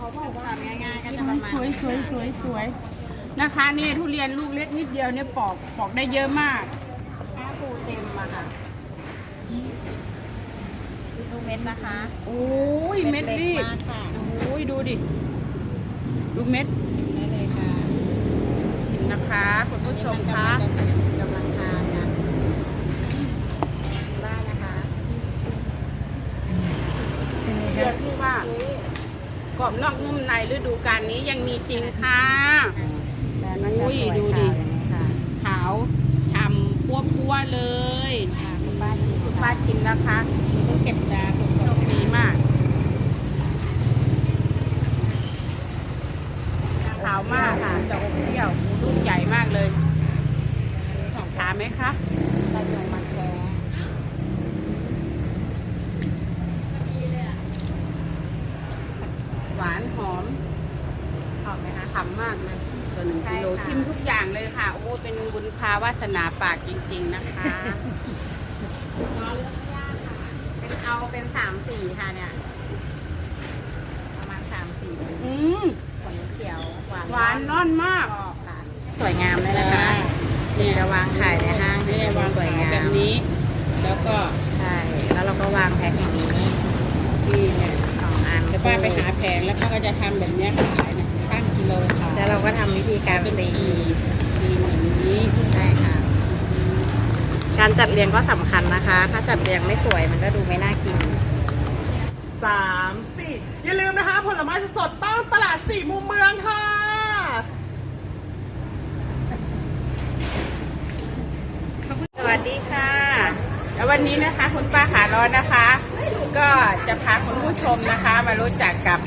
ทำง่ายๆก็จะประมาณสวยสวยสวยสวยนะคะนี่ทุเรียนลูกเล็กนิดเดียวเนี่ยปอกปอกได้เยอะมากถ้าปูเต็มอะค่ะดูเม็ดนะคะโอ้ยเม็ดเล็กนี่มากค่ะโอ้ยดูดิ ดูเม็ดได้เลยค่ะชิมนะคะคุณผู้ชมคะกำลังทานนะได้นะคะเดือนที่ว่าอุ๊ย กรอบนอกนุ่มในฤดูกาลนี้ยังมีจริงค่ะแล้วมันจะอุ้ยสวยดูดิ ขาวอย่างนี้ค่ะขาวฉ่ำปัวปัวๆเลยค่ะคุณป้าชิมคุณป้าชิมนะคะต้องเก็บดาคุณโชคดีมาก ขาวมากค่ะจะอมเปรี้ยวลูกใหญ่มากเลยชาไหมคะ ตะยงมันแท้ หวานหอม หอมไหมคะ ฉ่ำมากเลยตัวหนึ่ง ใช่ กิโล ค่ะ ชิมทุกอย่างเลยค่ะ โอ้เป็นบุญพาวาส นาปากจริงๆนะคะเป็นเอาเป็นสามสีค่ะเนี่ย ประมาณสามสีอืมผลเขียวหวานหวานน่อนมากกรอบค่ะสวยงามเลยนะคะเนี่ยจะวางขายในห้างนี่วางสวยขายงาแบบมนี้ แล้วก็ใช่แล้วเราก็วางแพ็คอย่างนี้นี่เนี่ยสองอันเดี๋ยวป้าไปหาแผงแล้วป้าก็จะทำแบบเนี้ยขายนะข้างกิโลขายแล้วเราก็ทำวิธีการเป็นตีตีตีเหมือนนี้ใช่ค่ะ การจัดเรียงก็สำคัญนะคะ ถ้าจัดเรียงไม่สวยมันก็ดูไม่น่ากิน สามสี่อย่าลืมนะคะ ผลไม้สดๆต้องตลาดสี่มุมเมืองค่ะ สวัสดีค่ะแล้ววันนี้นะคะ คุณป้าขาร้อนนะคะ ก็จะพาคุณผู้ชมนะคะ มารู้จักกับ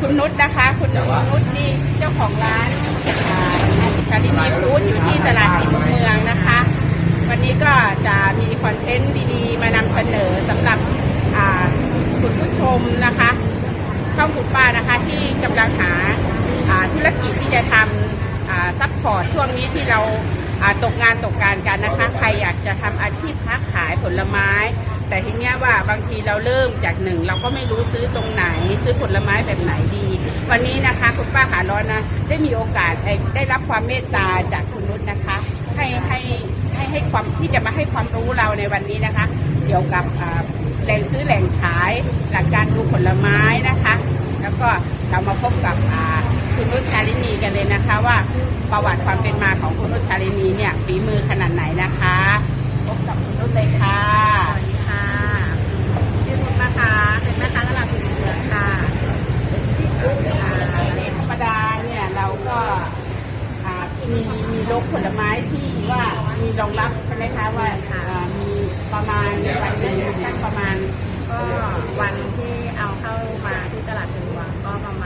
คุณนุชนะคะ คุณนุชนี่เจ้าของร้านอ่าชาลินีฟู้ดอยู่ที่ตลาดสี่มุมเมืองนะคะ วันนี้ก็จะมีคอนเทนต์ดีๆ มานำเสนอสำหรับคุณผู้ชมนะคะช่องคุณป้านะคะที่กำลังหาธุรกิจที่จะทำซัพพอร์ตช่วงนี้ที่เราตกงานตกการกันนะคะ ใครอยากจะทำอาชีพค้าขายผลไม้ แต่ทีเนี้ยว่าบางทีเราเริ่มจากหนึ่งเราก็ไม่รู้ซื้อตรงไหน ซื้อผลไม้แบบไหนดี วันนี้นะคะคุณป้าขาร้อนนะ ได้มีโอกาสได้รับความเมตตาจากคุณนุชนะคะ ความที่จะมาให้ความรู้เราในวันนี้นะคะ เกี่ยวกับอ่าแหล่งซื้อแหล่งขาย หลักการดูผลไม้นะคะ แล้วก็เรามาพบกับอ่าคุณนุชชาลินีกันเลยนะคะ ว่าประวัติความเป็นมาของคุณนุชชาลินีเนี่ยฝีมือขนาดไหนนะคะพบกับคุณนุชเลยค่ะสวัสดีค่ะชื่อนุชนะคะเป็นแม่ค้าตลาดสี่มุมเมืองค่ะธรรมดาเนี่ยเราก็อ่ามีมีรกผลไม้ที่ว่า มีรองรับใช่ไหมคะว่าอ่ามีประมาณวันหนึงสักประมาณก็วันที่เอาเข้ามาที่ตลาดสี่มุมเมืองก็ประมาณ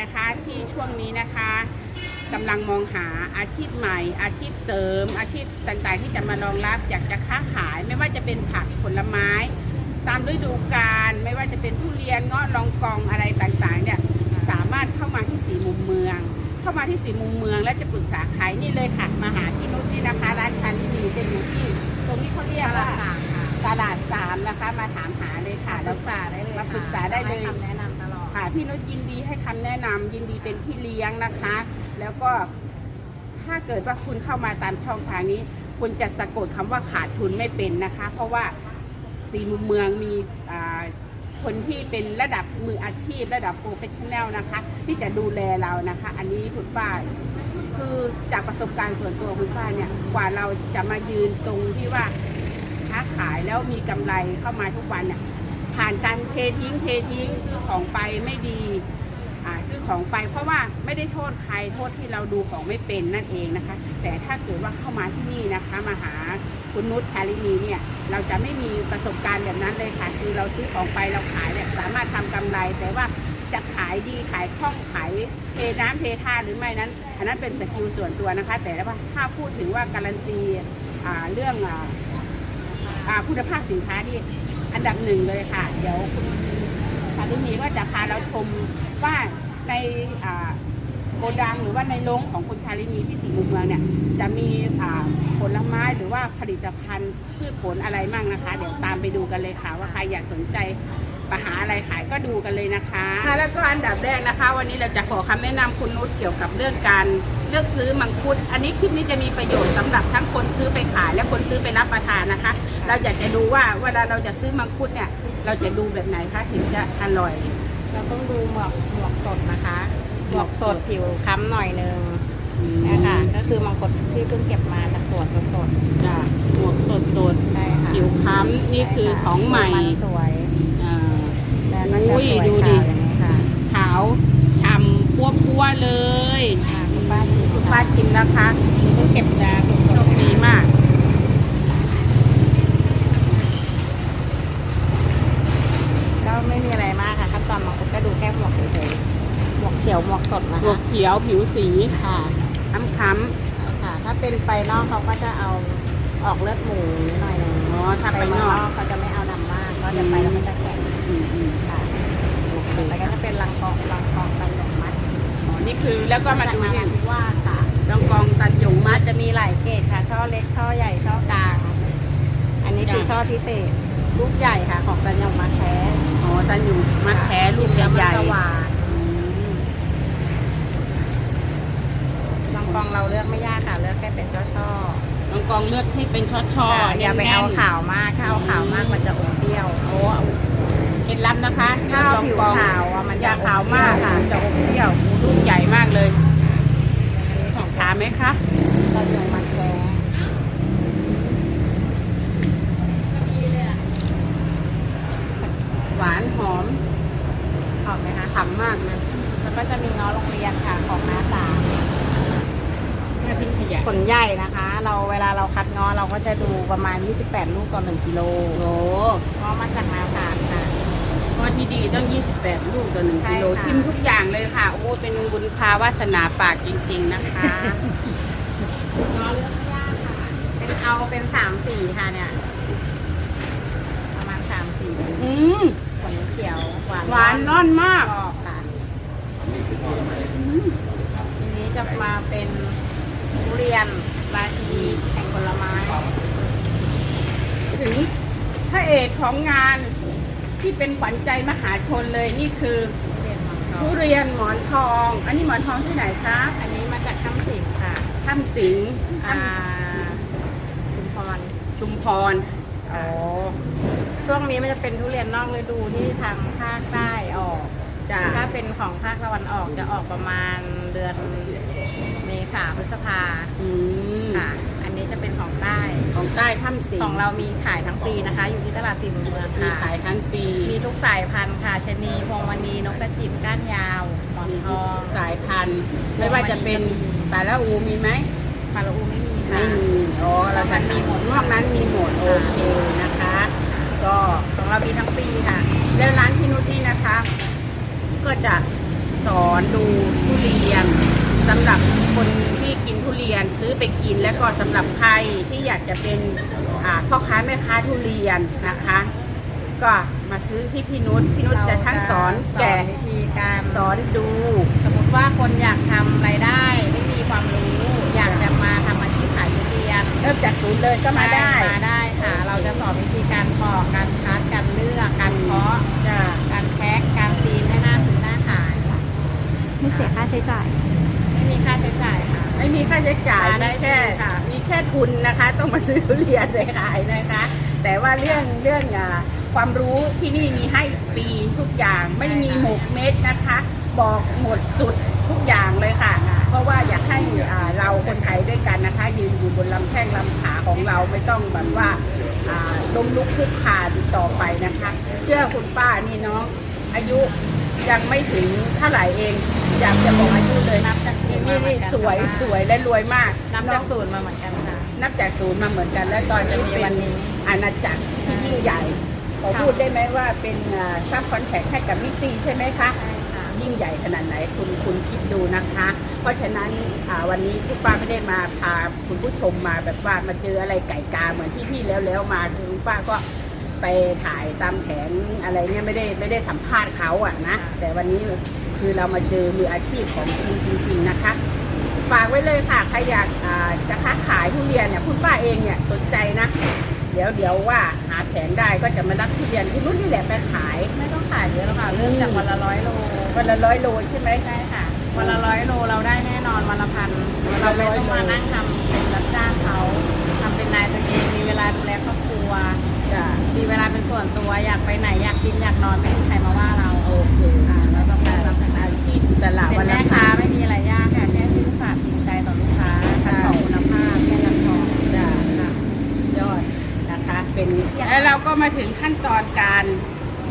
นะคะที่ช่วงนี้นะคะกำลังมองหาอาชีพใหม่ อาชีพเสริม อาชีพต่างๆ ที่จะมารองรับอยากจะค้าขาย ไม่ว่าจะเป็นผักผลไม้ ตามฤดูกาลไม่ว่าจะเป็นทุเรียนเงาะลองกองอะไรต่างๆเนี่ยสามารถเข้ามาที่สีมุมเมือง เข้ามาที่สีมุมเมือง และจะปรึกษาขายนี่เลยค่ะมาหาที่นุชนี่นะคะร้านชันที่มีจะอยู่ที่ตรงนี้เขาเรียกว่าตลาดสามนะคะ มาถามหาเลยค่ะแล้วษาได้เลยมาปรึกษาได้เลยให้คำแนะนำตลอด ค่ะ พี่นุชยินดีให้คำแนะนำยินดีเป็นพี่เลี้ยงนะคะ แล้วก็ถ้าเกิดว่าคุณเข้ามาตามช่องทางนี้ คุณจะสะกดคำว่าขาดทุนไม่เป็นนะคะ เพราะว่าสีมุมเมืองมีคนที่เป็นระดับมืออาชีพ ระดับโปรเฟชชั่นแนลนะคะ ที่จะดูแลเรานะคะ อันนี้คุณป้าคือจากประสบการณ์ส่วนตัวคุณป้าเนี่ยกว่าเราจะมายืนตรงที่ว่าค้าขายแล้วมีกำไรเข้ามาทุกวันเนี่ย ผ่านการเททิ้งเททิ้งซื้อของไปไม่ดีซื้อของไปเพราะว่าไม่ได้โทษใครโทษที่เราดูของไม่เป็นนั่นเองนะคะ แต่ถ้าเกิดว่าเข้ามาที่นี่นะคะมาหาคุณนุชชาลินีเนี่ยเราจะไม่มีประสบการณ์แบบนั้นเลยค่ะ คือเราซื้อของไปเราขายเนี่ยสามารถทำกำไร แต่ว่าจะขายดีขายคล่องขายเทน้ำเทท่าหรือไม่นั้น อันนั้นเป็นสกิลส่วนตัวนะคะ แต่ว่าถ้าพูดถึงว่าการันตีเรื่องอคุณภาพสินค้านี่ อันดับหนึ่งเลยค่ะ เดี๋ยวคุณชาลินีก็จะพาเราชมว่าในโกดังหรือว่าในโรงของคุณชาลินีที่สีมุมเมืองเนี่ยจะมีผลไม้หรือว่าผลิตภัณฑ์พืชผลอะไรบ้างนะคะ เดี๋ยวตามไปดูกันเลยค่ะ ว่าใครอยากสนใจไปหาอะไรขายก็ดูกันเลยนะคะแล้วก็อันดับแรกนะคะ วันนี้เราจะขอคำแนะนำคุณนุชเกี่ยวกับเรื่องการเลือกซื้อมังคุด อันนี้คลิปนี้จะมีประโยชน์สำหรับทั้งคนซื้อไปขายและคนซื้อไปรับประทานนะคะ เราอยากจะดูว่าเวลาเราจะซื้อมังคุดเนี่ยเราจะดูแบบไหนคะถึงจะอร่อย เราต้องดูหมวกหมวกสดนะคะหมวกสดผิวค้ำหน่อยนึงนะนะคะก็คือมังคุดที่เพิ่งเก็บมาจากสวนสดจ้ะหมวกสดสดๆใช่ค่ะผิวค้ำนี่คือของใหม่มันสวยอ่าแล้วก็จะอุ้ยสวยดูดิขาวอย่างนี้ค่ะขาวฉ่ำปัวปัวๆเลยอ่าคุณป้าชิมคุณป้าชิมนะคะเพิ่งเก็บมาสโชดคๆดีมากก็ไม่มีอะไรมากค่ะขั้นตอนมังคุดก็ดูแค่หมวกเฉยๆหมวกเขียวหมวกส ดนะหัวคะเขียวผิวสีค่ะค้ำใช่ค่ะ ถ้าเป็นไปนอกเขาก็จะเอาออกเลือดหมูหน่อยหนึงๆอ๋อถ้าไปนอก เขาจะไม่เอาดำมาก ก็จะไปแล้วมันจะแข็งอืมอืมค่ะแล้วก็จะเป็นรังกองรังกองตันหยงมัดอ๋อนี่คือแล้วก็มาจากดูนาเนี่รายธิวาสค่ะรองกองตันหยงมัมัดด จะมีหลายเกรดค่ะ ช่อเล็ก ช่อใหญ่ ช่อกลาง อันนี้คือจ้ะ ช่อพิเศษ ลูกใหญ่ค่ะ ของตันหยงมัดแท้อ๋อตันหยงมัดแท้ลูกชิมแล้วใหญ่มันจะหวาน ๆอืม รัง กองเราเลือกไม่ยากค่ะ เลือกแค่เป็นช่อช่อรองกองเลือกให้เป็นช่อช่อๆอย่าไปเอาแน่นๆขาวมากถ้าเอาขาวมากมันจะอมเปรี้ยวโอ้เคล็ดลับนะคะถ้าเอารองผิวกองขาวอะมันอย่าจะขาวมากค่ะ จะอมเปรี้ยวลูกใหญ่มากเลยของชาไหมคะตันหยงมัดแท้ หวานหอม หอมไหมคะ ฉ่ำมากเลย แล้วก็จะมีง้อโรงเรียนค่ะของนาสาม น่าทิ้งขยะ ผลใหญ่นะคะ เราเวลาเราคัดง้อเราก็จะดูประมาณ 28 ลูกต่อ 1 กิโลโอ้ง้อมาจากนาสามค่ะ ก็ที่ดีต้อง 28 ลูกต่อหนึ่งใช่กิโลค่ะ ชิมทุกอย่างเลยค่ะ โอ้ เป็นบุญพาวาสนาปากจริง ๆ นะคะง้อเลือกไม่ยากค่ะ เป็นเอาเป็นสามสีค่ะเนี่ย ประมาณสามสีอืมผลเขียว หวานหวานน่อนมาก กรอบค่ะทีนี้จะมาเป็นทุเรียนราชีแห่งผลไม้ ถึงพระเอกของงานที่เป็นขวัญใจมหาชนเลยนี่คือทุเรียนหมอนทองทุเรียนหมอนทองอันนี้หมอนทองที่ไหนคะอันนี้มาจากข้ามสิงค่ะถ้ำสิงห์อ่าถ้ชุมพรำชุมพรอ๋อช่วงนี้มันจะเป็นทุเรียนนอกฤดูที่ทางภาคใต้ออกจ้ะถ้าเป็นของภาคตะวันออกจะออกประมาณเดือนเมษาพฤษภาอืมค่ะ อันนี้จะเป็นของใต้ ของใต้ถ้ำสิงห์ของเรามีขายทั้งปีนะคะ อยู่ที่ตลาดสี่มุมเมืองมีค่ะ ขายทั้งปีมีทุกสายพันธุ์ค่ะชะนีพวงมณีนกกระจิบก้านยาวหมอนมีททุกองสายพันธุ์ ไม่ว่าจะเป็นปลาละอูมีไหมปลาละอูไม่มีค่ะ ไม่มีอ๋อเราจะมีหมดนอกนั้นมีหมดโอเคนะคะ ก็ ของเรามีทั้งปีค่ะ แล้วร้านพี่นุชนี่นะคะ ก็จะสอนดูทุเรียน สำหรับคนที่กินทุเรียนซื้อไปกิน แล้วก็สำหรับใครที่อยากจะเป็นอ่าพ่อค้าแม่ค้าทุเรียนนะคะ ก็มาซื้อที่พี่นุชพี่นุชจะทั้งสอนแกะสอนวิธีการสอนดู สมมติว่าคนอยากทำรายได้ไม่มีความรู้ อยากจะมาทำอาชีพขายทุเรียนเริ่มจากศูนย์เลยก็มาได้ใช่มาได้ค่ะ เราจะสอนวิธีการปอกการคัดการเลือกการเพาะจ้ะการแพ็คการซีนให้หน้าซื้อหน้าขายไม่เสียค่าใช้จ่ายไม่มี ค่าใช้จ่ายค่ะ ไม่มีค่าใช้จ่ายมาได้มีแค่ฟรีค่ะ มีแค่ทุนนะคะ ต้องมาซื้อทุเรียนไปขายนะคะ แต่ว่าเรื่องเรื่องอ่าความรู้ที่นี่มีให้ฟรีทุกอย่างไม่มีหมกเม็ดนะคะ บอกหมดสุดทุกอย่างเลยค่ะเพราะว่าอยากให้อ่าเราคนไทยด้วยกันนะคะ ยืนอยู่บนลำแข้งลำขาของเราไม่ต้องแบบว่าอ่าล้มลุกคลุกคลานอีกต่อไปนะคะ เชื่อคุณป้านี่น้องอายุ ยังไม่ถึงเท่าไหร่เอง อยากจะบอกอายุเลยนับจากศูนี่นย์มาเหมืนี่อนกันสวยค่ะสวยและรวยมากนับน้จาอกงศูนย์มาเหมือนกันค่ะ นับจากศูนย์มาเหมือนกัน แล้วตอนนี้จนมีเป็วันนนี้อาณาจักรที่ยิ่งใหญ่ขอพูดได้ไหมว่าเป็นซับคอนแทคให้กับนิตีใช่ไหมคะ ใช่ค่ะ ยิ่งใหญ่ขนาดไหนคุณคุณคิดดูนะคะ เพราะฉะนั้นอ่าวันนี้คุณป้าไม่ได้มาพาคุณผู้ชมมาแบบว่ามาเจออะไรไก่กาเหมือนที่ที่แล้วแล้วๆมาคือคุณป้าก็ไปถ่ายตามแผงอะไรเนี่ยไม่ได้ไม่ได้สัมภาษณ์เขาอะนะแต่วันนี้ คือเรามาเจอมืออาชีพของจริงจริงๆนะคะ ฝากไว้เลยค่ะใครอยากอ่าจะค้าขายทุเรียนเนี่ยคุณป้าเองเนี่ยสนใจนะ เดี๋ยวเดี๋ยวว่าหาแผงได้ก็จะมารับทุเรียนคุณรุ่นนี่แหละไปขายไม่ต้องขายเยอะหรอกค่ะเริ่มจากวันละร้อยโลวันละร้อยโลใช่ไหมใช่ค่ะวันละร้อยโลเราได้แน่นอนวันละพันเราไม่ต้องมานั่งทำเป็นรับจ้างเขาทำเป็นนายตัวเองมีเวลาดูแลครอบครัวจ้ะมีเวลาเป็นส่วนตัวอยากไปไหนอยากกินอยากนอนไม่มีใครมาว่าเราโอเค สระเป็วันนละแม่ค้าไม่มีอะไรยากค่ะแค่ซื่อสัตย์จริงใจต่อลูกค้าคัดของคุณภาพแค่นั้นพอจ้ะค่ะยอดนะคะ เป็นแล้วเราก็มาถึงขั้นตอนการ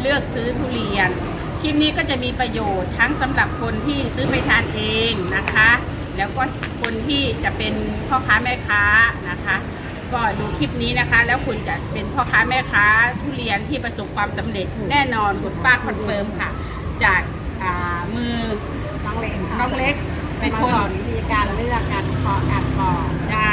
เลือกซื้อทุเรียน คลิปนี้ก็จะมีประโยชน์ทั้งสำหรับคนที่ซื้อไปทานเองนะคะ แล้วก็คนที่จะเป็นพ่อค้าแม่ค้านะคะ ก็ดูคลิปนี้นะคะ แล้วคุณจะเป็นพ่อค้าแม่ค้าทุเรียนที่ประสบความสำเร็จแน่นอนคุณป้าคอนเฟิร์มค่ะ จากอ่ามือน้ องเล็กค่ะน้องเล็กเป็นคนสอนวิธีการเลือกการเพาะการปอกจ้า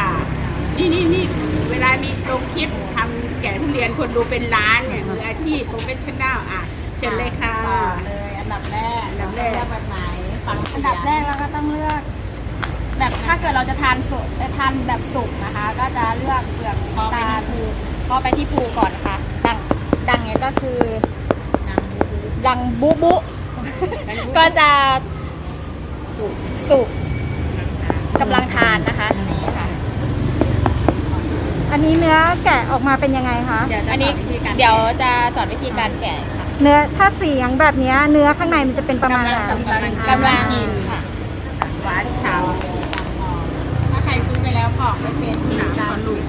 นี่นี่นี่เวลามีลงคลิปทำแกะทุเรียนคนดูเป็นล้านเนี่ยมืออาชีพโปรเฟชชั่นแนลอะเชิญเลยค่ะ สอนเลยอันดับแรกอันดับแรก เลือกแบบไหนฟังเสียงอันดับแรกเราก็ต้องเลือก แบบถ้าเกิดเราจะทานสุกจะทานแบบสุกนะคะ ก็จะเลือกเปลือกพอไปตาที่ลภูก็ไปที่ภูก่อนค่ะ ดังดังเนี่ยก็คือนางบูดังบุบุ ก็จะ สุกสุกกำลังทานนะคะนี่ค่ะอันนี้เนื้อแกะออกมาเป็นยังไงคะเดี๋ยวจะอันสนี้อนวิธีการเดี๋ยวจะสอนวิธีการแกะค่ะเนื้อถ้าสีอย่างแบบเนี้ยเนื้อข้างในมันจะเป็นประมาณไหนกำลังกำลังกินค่ะ หวานฉ่ถ้าใครซื้อไปแล้วปอกไม่เป็นำหนาการคอนลุก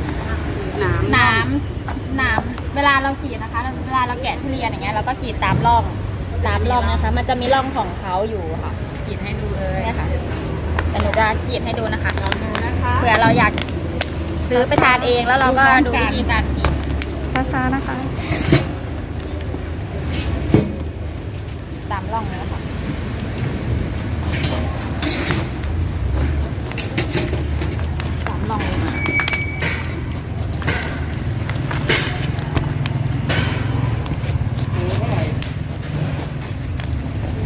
หนามน้ำน้ำเวลาเรากรีดนะคะ เวลาเราแกะทุเรียนอย่างเงี้ยเราก็กรีดตามร่องตามร่องนะคะ มันจะมีร่องของเขาอยู่ค่ะกินให้ดู เลยเนี่ยค่ะแต่หนูจะกรีดให้ดูนะคะลองดูนะคะเผื่อเราอยากซื้อไปทานเองแล้วเราก็ดูวิธีการกรีดช้าๆนะคะ ตามร่องเลยนะคะตามร่องเลยค่ะ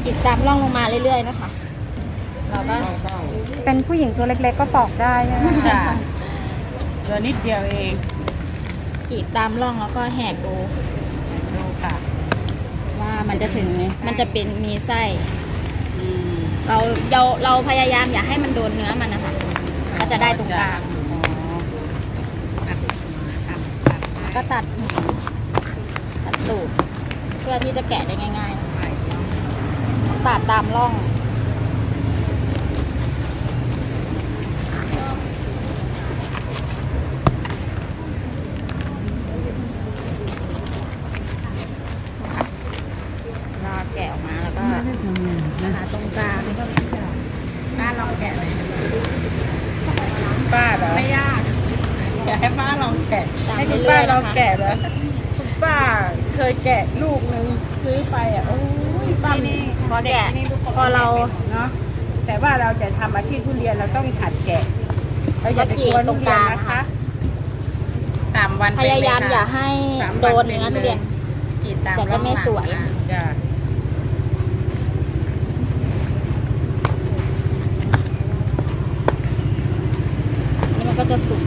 กรีดตามร่องลงมาเรื่อยๆนะคะเรา ก็ เป็นผู้หญิงตัวเล็กๆก็ปอกได้ใช่ไหมจ้ะตัวนิดเดียวเองกรีดตามร่องแล้วก็แหกดู ดูค่ะ ว่ามันจะถึงไหมมันจะเป็นมีไส้ อืมเราเราเราพยายามอย่าให้มันโดนเนื้อมันนะคะก็จะได้ตรงกลางอ๋อตัดตัดตัดแล้วก็ตัดตัดตูดเพื่อที่จะแกะได้ง่ายๆ ตัดตามร่อง รอแกะออกมาแล้วก็หาตรงกลาง ป้าลองแกะไหม ป้าเหรอ ไม่ยากอยากให้ป้าลองแกะ ตามให้คุณเรื่ป้าอยๆลองนะคะแกะเหรอคุณป้าเคยแกะลูกหนึ่งซื้อไปอะโอ้ยป้าที่นี่พอแกะที่นี่ทุกคนพอเราเนาะแต่ว่าเราจะทำอาชีพทุเรียนเราต้องหัดแกะเราอย่าไปกลัวทุเรียนนะคะสามวันพยายามเป็นเลอย่าให้สามวันโดนเนื้อเป็นเลยทุเรียนกรีดตามแต่จะไม่สวย ร่องหลังจ้ะนี่มันก็จะสุก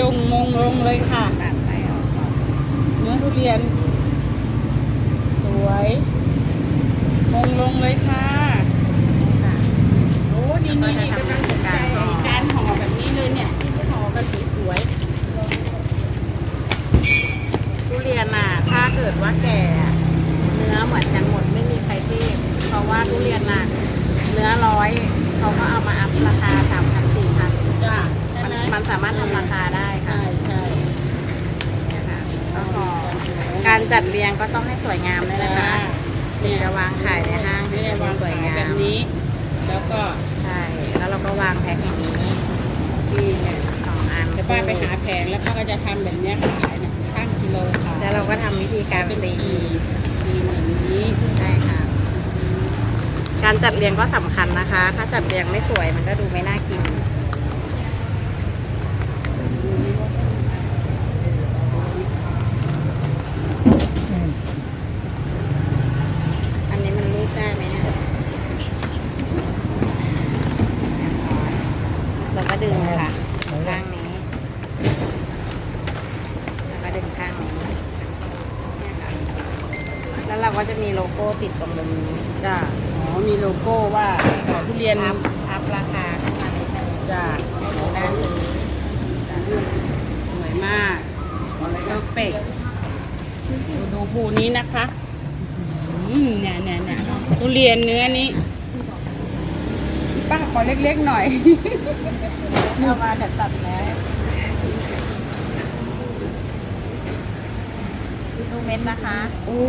ลงมงลงเลยค่ะเนื้อทุเรียน สวยมงลงเลยค่ะโอ้นี่นี่นี่กำลังสนใจไอ้การห่อแบบนี้เลยเนี่ยห่อกันสวยทุเรียนน่ะถ้าเกิดว่าแก่เนื้อเหมือนกันหมดไม่มีใครเทีบเพราะว่าทุเรียนน่ะเนื้อร้อยเขาก็เอามาอัพราคาสามพันสี่พันจ้ะ มันสามารถทำราคาได้ค่ะ ใช่ใช่เนี่ยค่ะแล้วกการจัดเรียงก็ต้องให้สวยงามด้วยนะคะถึงจะวางขายในห้างไม่ได้วางสวยงามแบบนี้ แล้วก็ใช่แล้วเราก็วางแพ็คอย่างนี้นี่ไสองอันแต่ป้าไปหาแผงแล้วป้าก็จะทำแบบเนี้ยขายนะข้างกิโลค่ะแล้วเราก็ทำวิธีการเป็นตีตีแบบนนี้ใช่ค่ะ การจัดเรียงก็สำคัญนะคะ ถ้าจัดเรียงไม่สวยมันก็ดูไม่น่ากิน ก็จะมีโลโก้ติดตรงมุมนี้จ้าอ๋อมีโลโก้ว่าทุเรียนอัพอัพราคาขึ้นมานิดนึงจ้าดูด้านนี้สวยมากเพอร์เฟกดูดูภูนี้นะคะอืมเนี่ยเนี่ยเนี่ยทุเรียนเนื้อนี้ป้าขอเล็กๆหน่อยเอามาเดี๋ยวตัดแล้ว ดูเม็ดนะคะ โอ้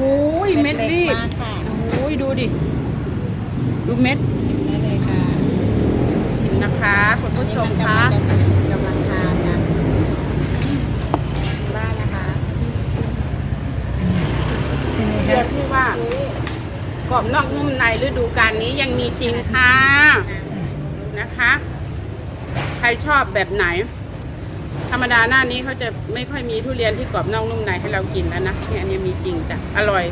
ยเม็ดเล็กรีบมากค่ะโอ้ยดูดิ ดูเม็ดได้เลยค่ะชิมนะคะคุณผู้ชมคะกำลังทานกันได้นะคะเรียกที่ว่ากรอบนอกนุ่มในฤดูกาลนี้ยังมีจริงค่ะนะคะ ใครชอบแบบไหน ธรรมดาหน้านี้เขาจะไม่ค่อยมีทุเรียนที่กรอบนอกนุ่มในให้เรากินแล้วนะเนี่ยอันนี้มีจริงจ้ะอร่อย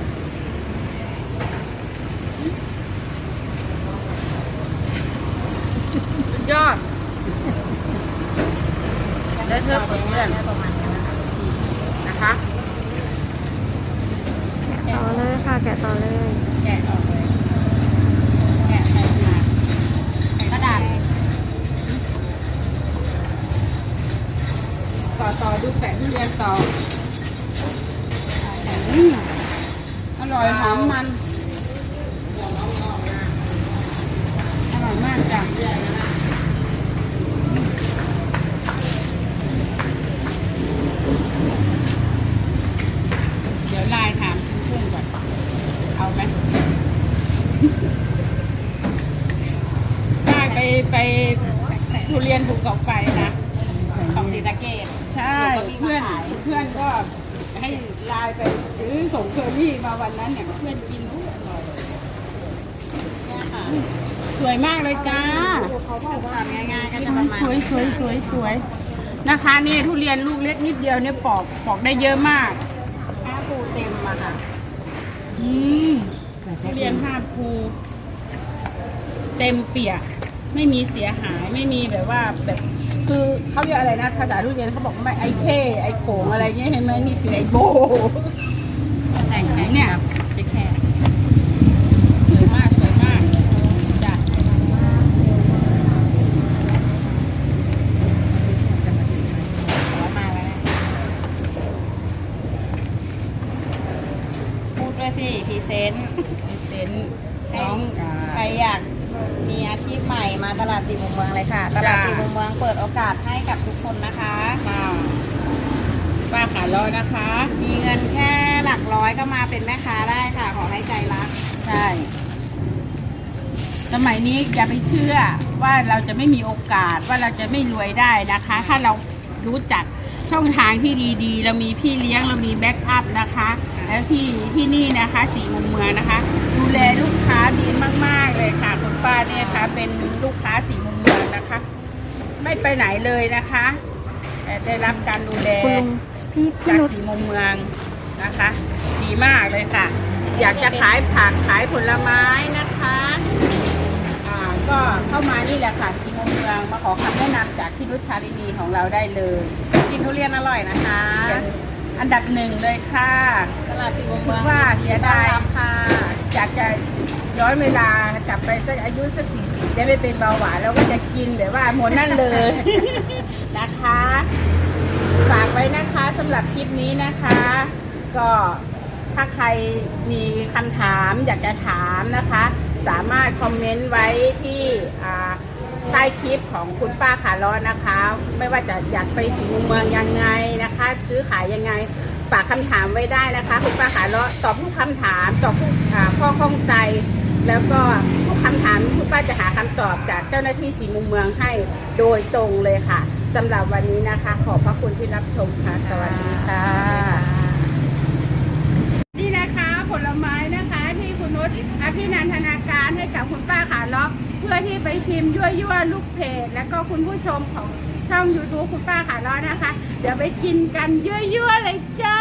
สุดยอดได้เพิ่มเพื่อนประมาณนี้นะคะนะคะ ต่อเลยค่ะ แกะต่อเลย แกะออกเลย แกะใส่มาใส่กระดาษต่อต่อดูแกะทุเรียนต่ออืมอร่อยหอมมัน อร่อยมากจ้ะเดี๋ยวไลน์ถามคุณกุ้งก่อนเอาไหม ได้ไปไปทุ เรียนภูเขาไฟนะของสีสะเกตใช่หนูก็มีเพื่อนมาขายเพื่อนก็ให้ไลน์ไปซื้อส่งเคอรี่มาวันนั้นเนี่ยเพื่อนกินทุกอร่อยเนี่ยค่ะสวยมากเลยจ้าตัดง่ายๆก็จะประมาณสวยสวยสวยสวยนะคะนี่ทุเรียนลูกเล็กนิดเดียวเนี่ยปอกปอกได้เยอะมากห้าปูเต็มอะค่ะอืมทุเรียนห้าภูเต็มเปียก ไม่มีเสียหายไม่มีแบบว่าแบบคือเขาเรียกอะไรนะภาษาทุเรียนเขาบอกไม่ไอเคไอโขงอะไรเงี้ยเห็นไหมนี่คือไอโบแต่งแค่เนี่ยจะแค่ สวยมากสวยมากจ้ะ มาแล้วพูดด้วยสิพรีเซนต์ มีเซนต์น้องอ่า ใครอยากมีอาชีพใหม่มาตลาดสี่มุมเมืองเลยค่ะ ตลาด จ้า สี่มุมเมืองเปิดโอกาสให้กับทุกคนนะคะ ค่ะป้าขาร้อยนะคะ มีเงินแค่หลักร้อยก็มาเป็นแม่ค้าได้ค่ะ ขอให้ใจรัก ใช่ สมัยนี้อย่าไปเชื่อว่าเราจะ ไม่มีโอกาสว่าเราจะไม่รวยได้นะคะ ถ้าเรารู้จักช่องทางที่ดีๆ เรามีพี่เลี้ยงเรามีแบ็กอัพนะคะ แล้วที่ที่นี่นะคะสีมุมเมืองนะคะ ดูแลลูกค้าดีมากๆเลยค่ะคุณป้าเนี่ยค่ะ เป็นลูกค้าสีมุมเมืองนะคะ ไม่ไปไหนเลยนะคะแต่ได้รับการดูแลคุณลุงพี่พี่จากนุชสีมุมเมืองนะคะ ดีมากเลยค่ะ อยากจะขายผักขายผลไม้นะคะอ่า ก็เข้ามานี่แหละค่ะสีมุมเมืองมาขอคำแนะนำจากพี่นุชชาลินีของเราได้เลยกินทุเรียนอร่อยนะคะ อันดับหนึ่งเลยค่ะตลาดสี่มุมเมืองว่าเสียดายต้อนรับค่ะอยากจะย้อนเวลากลับไปสักอายุสักสี่สิบได้ไม่เป็นเบาหวานแล้วก็จะกินแบบว่าหมดนั่นเลย นะคะ ฝากไว้นะคะสำหรับคลิปนี้นะคะ ก็ถ้าใครมีคำถามอยากจะถามนะคะ สามารถคอมเมนต์ไว้ที่ใต้คลิปของคุณป้าขาล้อนะคะ ไม่ว่าจะอยากไปสีมุมเมืองยังไงนะคะ ซื้อขายยังไงฝากคำถามไว้ได้นะคะ คุณป้าขาลาะตอบทุกคำถามตอบทุกข้อข้องใจ แล้วก็ทุกคำถามคุณป้าจะหาคำตอบจากเจ้าหน้าที่สีมุมเมืองให้โดยตรงเลยค่ะสำหรับวันนี้นะคะ ขอบพระคุณที่รับชมค่ะ สวัสดีค่ะ นี่นะคะผลไม้นะคะที่คุณนุชอภินันทนาการให้กับคุณ ป้าขาเลาะเพื่อที่ไปชิมยั่วยั่วๆลูกเพจแล้วก็คุณผู้ชมของช่อง YouTube คุณป้าขาเลาะนะคะ เดี๋ยวไปกินกันยั่วยั่วๆเลยจ้า